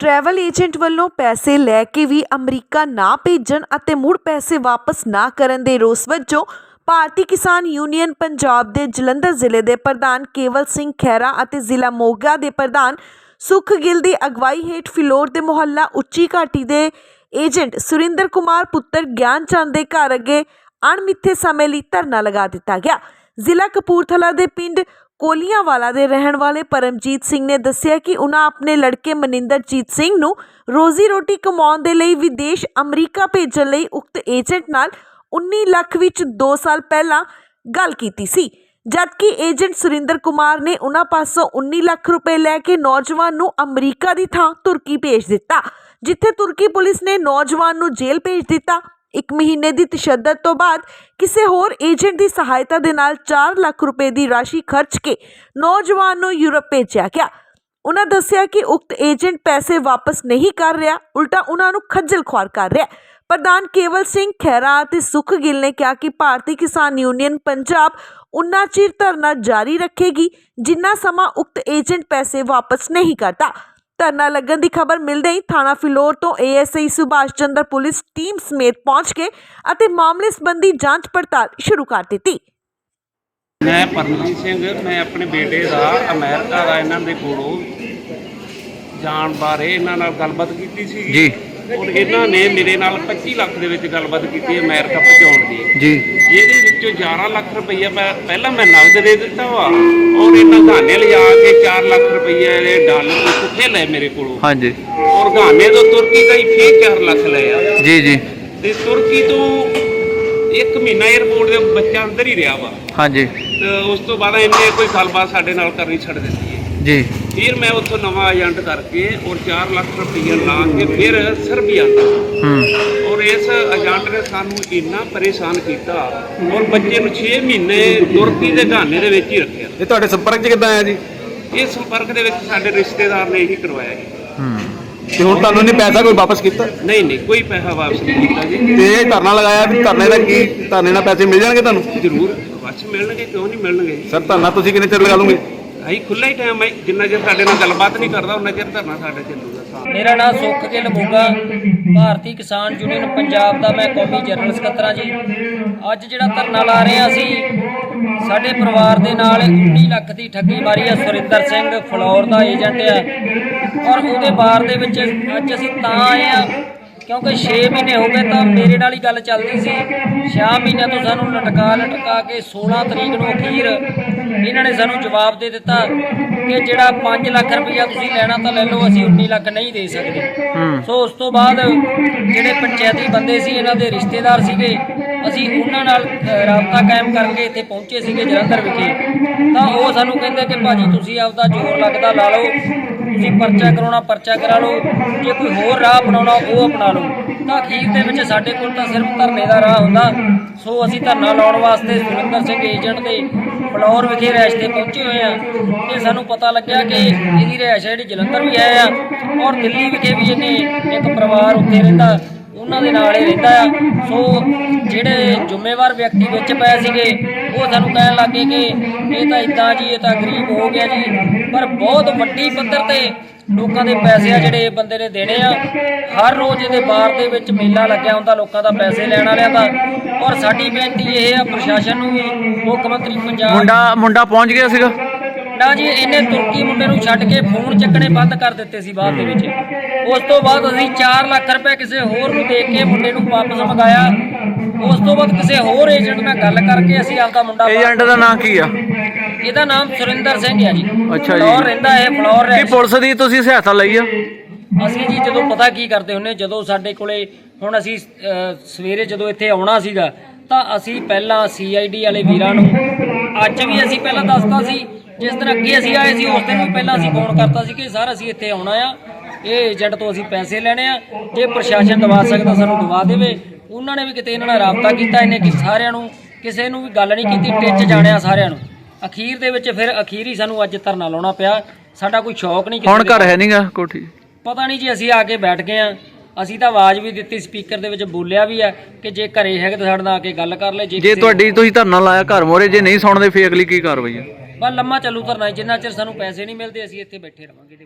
Travel agent ਵੱਲੋਂ ਪੈਸੇ ਲੈ ਕੇ ਵੀ ਅਮਰੀਕਾ ਨਾ ਭੇਜਣ ਅਤੇ ਮੁੜ ਪੈਸੇ ਵਾਪਸ ਨਾ ਕਰਨ ਦੇ ਰੋਸ ਵਜੋਂ ਭਾਰਤੀ ਕਿਸਾਨ ਯੂਨੀਅਨ ਪੰਜਾਬ ਦੇ ਜਲੰਧਰ ਜ਼ਿਲ੍ਹੇ ਦੇ ਪ੍ਰਧਾਨ ਕੇਵਲ ਸਿੰਘ ਖਹਿਰਾ ਅਤੇ ਜ਼ਿਲ੍ਹਾ ਮੋਗਾ ਦੇ ਪ੍ਰਧਾਨ ਸੁਖ ਗਿੱਲ ਦੀ ਅਗਵਾਈ ਹੇਠ ਫਿਲੌਰ ਦੇ ਮੁਹੱਲਾ ਉੱਚੀ ਘਾਟੀ ਦੇ ਏਜੰਟ ਸੁਰਿੰਦਰ ਕੁਮਾਰ ਪੁੱਤਰ ਗਿਆਨ ਚੰਦ ਦੇ ਘਰ ਅੱਗੇ ਅਣਮਿੱਥੇ ਸਮੇਂ ਲਈ ਧਰਨਾ ਲਗਾ ਦਿੱਤਾ ਗਿਆ। ਜ਼ਿਲ੍ਹਾ ਕਪੂਰਥਲਾ ਦੇ ਪਿੰਡ ਕੋਲੀਆਂਵਾਲਾ ਦੇ ਰਹਿਣ ਵਾਲੇ ਪਰਮਜੀਤ ਸਿੰਘ ਨੇ ਦੱਸਿਆ ਕਿ ਉਹਨਾਂ ਆਪਣੇ ਲੜਕੇ ਮਨਿੰਦਰਜੀਤ ਸਿੰਘ ਨੂੰ ਰੋਜ਼ੀ ਰੋਟੀ ਕਮਾਉਣ ਦੇ ਲਈ ਵਿਦੇਸ਼ ਅਮਰੀਕਾ ਭੇਜਣ ਲਈ ਉਕਤ ਏਜੰਟ ਨਾਲ 19 ਲੱਖ ਵਿੱਚ 2 ਸਾਲ ਪਹਿਲਾਂ ਗੱਲ ਕੀਤੀ ਸੀ, ਜਦਕਿ ਏਜੰਟ ਸੁਰਿੰਦਰ ਕੁਮਾਰ ਨੇ ਉਹਨਾਂ ਪਾਸੋਂ 19 ਲੱਖ ਰੁਪਏ ਲੈ ਕੇ ਨੌਜਵਾਨ ਨੂੰ ਅਮਰੀਕਾ ਦੀ ਥਾਂ ਤੁਰਕੀ ਭੇਜ ਦਿੱਤਾ, ਜਿੱਥੇ ਤੁਰਕੀ ਪੁਲਿਸ ਨੇ ਨੌਜਵਾਨ ਨੂੰ ਜੇਲ੍ਹ ਭੇਜ ਦਿੱਤਾ। ਇੱਕ ਮਹੀਨੇ ਦੀ ਤਸ਼ੱਦਦ ਤੋਂ ਬਾਅਦ ਕਿਸੇ ਹੋਰ ਏਜੰਟ ਦੀ ਸਹਾਇਤਾ ਦੇ ਨਾਲ 4 ਲੱਖ ਰੁਪਏ ਦੀ ਰਾਸ਼ੀ ਖਰਚ ਕੇ ਨੌਜਵਾਨ ਨੂੰ ਯੂਰਪ ਭੇਜਿਆ ਗਿਆ। ਉਹਨਾਂ ਦੱਸਿਆ ਕਿ ਉਕਤ ਏਜੰਟ ਪੈਸੇ ਵਾਪਸ ਨਹੀਂ ਕਰ ਰਿਹਾ, ਉਲਟਾ ਉਹਨਾਂ ਨੂੰ ਖੱਜਲ ਖੁਆਰ ਕਰ ਰਿਹਾ ਪ੍ਰਧਾਨ ਕੇਵਲ ਸਿੰਘ ਖਹਿਰਾ ਅਤੇ ਸੁਖ ਗਿੱਲ ਨੇ ਕਿਹਾ ਕਿ ਭਾਰਤੀ ਕਿਸਾਨ ਯੂਨੀਅਨ ਪੰਜਾਬ ਉਨਾ ਚਿਰ ਧਰਨਾ ਜਾਰੀ ਰੱਖੇਗੀ, ਜਿੰਨਾ ਸਮਾਂ ਉਕਤ ਏਜੰਟ ਪੈਸੇ ਵਾਪਸ ਨਹੀਂ ਕਰਦਾ। ਧਰਨਾ ਲੱਗਣ ਦੀ ਖਬਰ ਮਿਲਦੇ ਹੀ ਥਾਣਾ ਫਿਲੌਰ ਤੋਂ ASI Subhash Chander police team ਸਮੇਤ ਪਹੁੰਚ ਕੇ ਅਤੇ ਮਾਮਲੇ ਸੰਬੰਧੀ ਜਾਂਚ ਪੜਤਾਲ ਸ਼ੁਰੂ ਕਰ ਦਿੱਤੀ। ਮੈਂ ਪਰਮਜੀਤ ਸਿੰਘ ਮੈਂ ਆਪਣੇ ਬੇਟੇ ਦਾ ਅਮਰੀਕਾ ਦਾ ਇਹਨਾਂ ਦੇ ਕੋਲੋਂ ਜਾਣ ਬਾਰੇ ਇਹਨਾਂ ਨਾਲ ਗੱਲਬਾਤ ਕੀਤੀ ਸੀ। ਜੀ। ਔਰ ਇਹਨਾਂ ਨੇ ਮੇਰੇ ਨਾਲ 25 ਲੱਖ ਦੇ ਵਿੱਚ ਗੱਲਬਾਤ ਕੀਤੀ ਅਮਰੀਕਾ ਪਹੁੰਚਾਉਣ ਦੀ। ਜੀ। ਇਹਦੇ ਵਿੱਚੋਂ 11 ਲੱਖ ਰੁਪਈਆ ਮੈਂ ਪਹਿਲਾਂ ਮੈਂ ਨਗਦ ਦੇ ਦਿੱਤਾ ਵਾ ਔਰ ਇਹਨਾਂ ਗਾਨੇ ਲਿਜਾ ਕੇ 4 ਲੱਖ ਰੁਪਈਆ ਦੇ ਡਾਲਰ ਕਿੱਥੇ ਲਏ ਮੇਰੇ ਕੋਲੋਂ? ਹਾਂਜੀ। ਔਰ ਗਾਨੇ ਤੋਂ ਤੁਰਕੀ ਦਾ ਹੀ ਫੇਰ 4 ਲੱਖ ਲਏ ਆ। ਜੀ ਜੀ। ਤੇ ਤੁਰਕੀ ਤੋਂ ਇੱਕ ਮਹੀਨਾ 에ਅਰਪੋਰਟ ਦੇ ਬੱਚਾ ਅੰਦਰ ਹੀ ਰਿਹਾ ਵਾ। ਹਾਂਜੀ। ਤੇ ਉਸ ਤੋਂ ਬਾਅਦ ਇਹਨੇ ਕੋਈ ਗੱਲਬਾਤ ਸਾਡੇ ਨਾਲ ਕਰਨੀ ਛੱਡ ਦਿੱਤੀ ਹੈ। ਜੀ। ਫਿਰ ਮੈਂ ਉੱਥੋਂ ਨਵਾਂ ਏਜੰਟ ਕਰਕੇ ਔਰ 4 ਲੱਖ ਰੁਪਈਆ ਲਾ ਕੇ ਫਿਰ ਸਰਬੀਆ ਹੂੰ। ਔਰ ਇਸ ਏਜੰਟ ਨੇ ਸਾਨੂੰ ਇੰਨਾ ਪਰੇਸ਼ਾਨ ਕੀਤਾ ਔਰ ਬੱਚੇ ਨੂੰ 6 ਮਹੀਨੇ ਤੁਰਕੀ ਦੇ ਘਾਨੇ ਦੇ ਵਿੱਚ ਹੀ ਰੱਖਿਆ। ਇਹ ਤੁਹਾਡੇ ਸੰਪਰਕ 'ਚ ਕਿੱਦਾਂ ਆਇਆ ਜੀ? ਇਹ ਸੰਪਰਕ ਦੇ ਵਿੱਚ ਸਾਡੇ ਰਿਸ਼ਤੇਦਾਰ ਨੇ ਇਹੀ ਕਰਵਾਇਆ ਜੀ। ਹੂੰ। ਤੇ ਹੁਣ ਤੁਹਾਨੂੰ ਨਹੀਂ ਪੈਸਾ ਕੋਈ ਵਾਪਸ ਕੀਤਾ? ਨਹੀਂ ਨਹੀਂ ਕੋਈ ਪੈਸਾ ਵਾਪਸ ਨਹੀਂ ਕੀਤਾ ਜੀ। ਤੇ ਇਹ ਧਰਨਾ ਲਗਾਇਆ ਵੀ ਧਰਨੇ ਦਾ ਕੀ ਧਰਨੇ ਨਾਲ ਪੈਸੇ ਮਿਲ ਜਾਣਗੇ ਤੁਹਾਨੂੰ? ਜ਼ਰੂਰ ਵਾਪਸ ਮਿਲਣਗੇ ਕਿਉਂ ਨਹੀਂ ਮਿਲਣਗੇ ਸਰ ਧਰਨਾ ਤੁਸੀਂ ਕਿੰਨੇ ਚਿਰ ਲਗਾ ਲਓਗੇ? ਅਸੀਂ ਖੁੱਲਾ ਹੀ ਟਾਈਮ ਹੈ ਜਿੰਨਾ ਚਿਰ ਸਾਡੇ ਨਾਲ ਗੱਲਬਾਤ ਨਹੀਂ ਕਰਦਾ ਉਹਨਾਂ ਚਿਰ ਧਰਨਾ ਸਾਡੇ ਚੱਲੂਗਾ। ਮੇਰਾ ਨਾਮ ਸੁੱਖ ਗਿੱਲ ਮੋਗਾ, ਭਾਰਤੀ ਕਿਸਾਨ ਯੂਨੀਅਨ ਪੰਜਾਬ ਦਾ ਮੈਂ ਕੌਮੀ ਜਨਰਲ ਸਕੱਤਰ ਹਾਂ ਜੀ। ਅੱਜ ਜਿਹੜਾ ਧਰਨਾ ਲਾ ਰਹੇ ਹਾਂ ਅਸੀਂ, ਸਾਡੇ ਪਰਿਵਾਰ ਦੇ ਨਾਲ 19 ਲੱਖ ਦੀ ਠੱਗੀ ਮਾਰੀ ਆ ਸੁਰਿੰਦਰ ਸਿੰਘ, ਫਲੌਰ ਦਾ ਏਜੰਟ ਆ। ਔਰ ਉਹਦੇ ਬਾਰ ਦੇ ਵਿੱਚ ਅੱਜ ਅਸੀਂ ਤਾਂ ਆਏ ਆ ਕਿਉਂਕਿ 6 ਮਹੀਨੇ ਹੋ ਗਏ ਤਾਂ ਮੇਰੇ ਨਾਲ ਹੀ ਗੱਲ ਚੱਲਦੀ ਸੀ। 6 ਮਹੀਨਿਆਂ ਤੋਂ ਸਾਨੂੰ ਲਟਕਾ ਲਟਕਾ ਕੇ 16 ਤਰੀਕ ਨੂੰ ਅਖੀਰ ਇਹਨਾਂ ਨੇ ਸਾਨੂੰ ਜਵਾਬ ਦੇ ਦਿੱਤਾ ਕਿ ਜਿਹੜਾ 5 ਲੱਖ ਰੁਪਈਆ ਤੁਸੀਂ ਲੈਣਾ ਤਾਂ ਲੈ ਲਓ ਅਸੀਂ 19 ਲੱਖ ਨਹੀਂ ਦੇ ਸਕਦੇ। ਸੋ ਉਸ ਤੋਂ ਬਾਅਦ ਜਿਹੜੇ ਪੰਚਾਇਤੀ ਬੰਦੇ ਸੀ ਇਹਨਾਂ ਦੇ ਰਿਸ਼ਤੇਦਾਰ ਸੀਗੇ ਅਸੀਂ ਉਹਨਾਂ ਨਾਲ ਰਾਬਤਾ ਕਾਇਮ ਕਰਕੇ ਇੱਥੇ ਪਹੁੰਚੇ ਸੀਗੇ ਜਲੰਧਰ ਵਿਖੇ। ਤਾਂ ਉਹ ਸਾਨੂੰ ਕਹਿੰਦੇ ਕਿ ਭਾਜੀ ਤੁਸੀਂ ਆਪਦਾ ਜ਼ੋਰ ਲੱਗਦਾ ਲਾ ਲਓ ਤੁਸੀਂ ਪਰਚਾ ਕਰਾਉਣਾ, ਪਰਚਾ ਕਰਾ ਲਓ, ਜੇ ਕੋਈ ਹੋਰ ਰਾਹ ਅਪਣਾਉਣਾ, ਉਹ ਅਪਣਾ ਲਓ। ਤਾਂ ਅਖੀਰ ਦੇ ਵਿੱਚ ਸਾਡੇ ਕੋਲ ਤਾਂ ਸਿਰਫ ਧਰਨੇ ਦਾ ਰਾਹ ਹੁੰਦਾ। ਸੋ ਅਸੀਂ ਧਰਨਾ ਲਾਉਣ ਵਾਸਤੇ ਸੁਰਿੰਦਰ ਸਿੰਘ ਏਜੰਟ ਦੇ ਫਲੋਰ ਵਿਖੇ ਰਿਹਾਇਸ਼ ਤੇ ਪਹੁੰਚੇ ਹੋਏ ਆ ਤੇ ਸਾਨੂੰ ਪਤਾ ਲੱਗਿਆ ਕਿ ਇਹਦੀ ਰਿਹਾਇਸ਼ ਜਿਹੜੀ ਜਲੰਧਰ ਵੀ ਹੈ ਆ। ਔਰ ਦਿੱਲੀ ਵਿਖੇ ਵੀ ਇਹਨੇ ਇੱਕ ਪਰਿਵਾਰ ਉੱਥੇ ਰਹਿੰਦਾ। ਉਹਨਾਂ ਦੇ ਨਾਲ ਹੀ ਰਹਿੰਦਾ ਆ। ਸੋ ਜਿਹੜੇ ਜ਼ਿੰਮੇਵਾਰ ਵਿਅਕਤੀ ਵਿੱਚ ਪਏ ਸੀਗੇ, ਉਹ ਸਾਨੂੰ ਕਹਿਣ ਲੱਗੇ ਕਿ ਇਹ ਤਾਂ ਇਦਾਂ ਜੀ, ਇਹ ਤਾਂ ਗਰੀਬ ਹੋ ਗਿਆ ਜੀ। ਪਰ ਬਹੁਤ ਵੱਡੀ ਪੱਧਰ ਤੇ ਲੋਕਾਂ ਦੇ ਪੈਸੇ ਆ ਜਿਹੜੇ ਇਹ ਬੰਦੇ ਨੇ ਦੇਣੇ ਆ। ਹਰ ਰੋਜ਼ ਇਹਦੇ ਬਾਰ ਦੇ ਵਿੱਚ ਮੇਲਾ ਲੱਗਿਆ ਹੁੰਦਾ, ਲੋਕਾਂ ਦਾ ਪੈਸੇ ਲੈਣ ਵਾਲਿਆਂ ਦਾ। ਔਰ ਸਾਡੀ ਬੇਨਤੀ ਇਹ ਆ, ਪ੍ਰਸ਼ਾਸਨ ਨੂੰ ਵੀ, ਮੁੱਖ ਮੰਤਰੀ ਪੰਜਾਬ ਮੁੰਡਾ ਮੁੰਡਾ ਪਹੁੰਚ ਗਿਆ ਸੀਗਾ। ਨਾ ਜੀ ਇਹਨੇ ਤੁਰਕੀ ਮੁੰਡੇ ਨੂੰ ਛੱਡ ਕੇ ਫੋਨ ਚੱਕਣੇ ਬੰਦ ਕਰ ਦਿੱਤੇ ਸੀ ਬਾਅਦ ਦੇ ਵਿੱਚ। ਉਸ ਤੋਂ ਬਾਅਦ ਅਸੀਂ 4 ਲੱਖ ਰੁਪਏ ਕਿਸੇ ਹੋਰ ਨੂੰ ਦੇ ਕੇ ਮੁੰਡੇ ਨੂੰ ਵਾਪਸ ਮੰਗਾਇਆ। ਉਸ ਤੋਂ ਬਾਅਦ ਕਿਸੇ ਹੋਰ ਏਜੰਟ ਨਾਲ ਗੱਲ ਕਰਕੇ ਅਸੀਂ ਆਪਦਾ ਮੁੰਡਾ ਏਜੰਟ ਦਾ ਨਾਂ ਕੀ ਆ? ਇਹਦਾ ਨਾਮ ਸੁਰਿੰਦਰ ਸਿੰਘ ਹੈ ਜੀ। ਅੱਛਾ ਜੀ। ਫਲੋਰ ਰਹਿੰਦਾ ਹੈ ਫਲੋਰ ਕੀ ਪੁਲਿਸ ਦੀ ਤੁਸੀਂ ਸਹਾਇਤਾ ਲਈ ਆ? ਅਸੀਂ ਜੀ ਜਦੋਂ ਪਤਾ ਕੀ ਕਰਦੇ ਹੁੰਨੇ ਜਦੋਂ ਸਾਡੇ ਕੋਲੇ ਹੁਣ ਅਸੀਂ ਸਵੇਰੇ ਜਦੋਂ ਇੱਥੇ ਆਉਣਾ ਸੀਗਾ ਤਾਂ ਅਸੀਂ ਪਹਿਲਾਂ ਸੀਆਈਡੀ ਵਾਲੇ ਵੀਰਾਂ ਨੂੰ ਅੱਜ ਵੀ ਅਸੀਂ ਪਹਿਲਾਂ ਦੱਸਤਾ ਸੀ ਜਿਸ ਦਿਨ ਅੱਗੇ ਅਸੀਂ ਆਏ ਸੀ ਉਸ ਦਿਨ ਵੀ ਪਹਿਲਾਂ ਅਸੀਂ ਫੋਨ ਕਰਤਾ ਸੀ ਕਿ ਸਰ ਅਸੀਂ ਇੱਥੇ ਆਉਣਾ ਆ ਇਹ ਏਜੰਟ ਤੋਂ ਅਸੀਂ ਪੈਸੇ ਲੈਣੇ ਆ ਜੇ ਪ੍ਰਸ਼ਾਸਨ ਦਵਾ ਸਕਦਾ ਸਾਨੂੰ ਦਵਾ ਦੇਵੇ। ਉਹਨਾਂ ਨੇ ਵੀ ਕਿਤੇ ਇਹਨਾਂ ਨਾਲ ਰਾਬਤਾ ਕੀਤਾ ਇਹਨੇ ਕਿ ਸਾਰਿਆਂ ਨੂੰ ਕਿਸੇ ਨੂੰ ਵੀ ਗੱਲ ਨਹੀਂ ਕੀਤੀ ਟਿੱਚ ਜਾਣਿਆ ਸਾਰਿਆਂ ਨੂੰ। ਅਖੀਰ ਦੇ ਵਿੱਚ ਫਿਰ ਅਖੀਰੀ ਸਾਨੂੰ ਅੱਜ ਧਰਨਾ ਲਾਉਣਾ ਪਿਆ। ਸਾਡਾ ਕੋਈ ਸ਼ੌਕ ਨਹੀਂ ਹੁਣ ਘਰ ਹੈ ਨਹੀਂਗਾ ਕੋਠੀ? ਪਤਾ ਨਹੀਂ ਜੀ ਅਸੀਂ ਆ ਕੇ ਬੈਠ ਗਏ ਆ। ਅਸੀਂ ਤਾਂ ਆਵਾਜ਼ ਵੀ ਦਿੱਤੀ ਸਪੀਕਰ ਦੇ ਵਿੱਚ ਬੋਲਿਆ ਵੀ ਆ ਕਿ ਜੇ ਘਰੇ ਹੈਗੇ ਤਾਂ ਸਾਡੇ ਨਾਲ ਆ ਕੇ ਗੱਲ ਕਰ ਲੈ ਜੇ ਤੁਹਾਡੀ ਤੁਸੀਂ ਧਰਨਾ ਲਾਇਆ ਘਰ ਮੋਰੇ ਜੇ ਨਹੀਂ ਸੁਣਦੇ ਫੇਰ ਅਗਲੀ ਕੀ ਕਾਰਵਾਈ ਆ? ਬਸ ਲੰਮਾ ਚੱਲੂ ਧਰਨਾ ਜਿੰਨਾ ਚਿਰ ਸਾਨੂੰ ਪੈਸੇ ਨਹੀਂ ਮਿਲਦੇ ਅਸੀਂ ਇੱਥੇ ਬੈਠੇ ਰਵਾਂਗੇ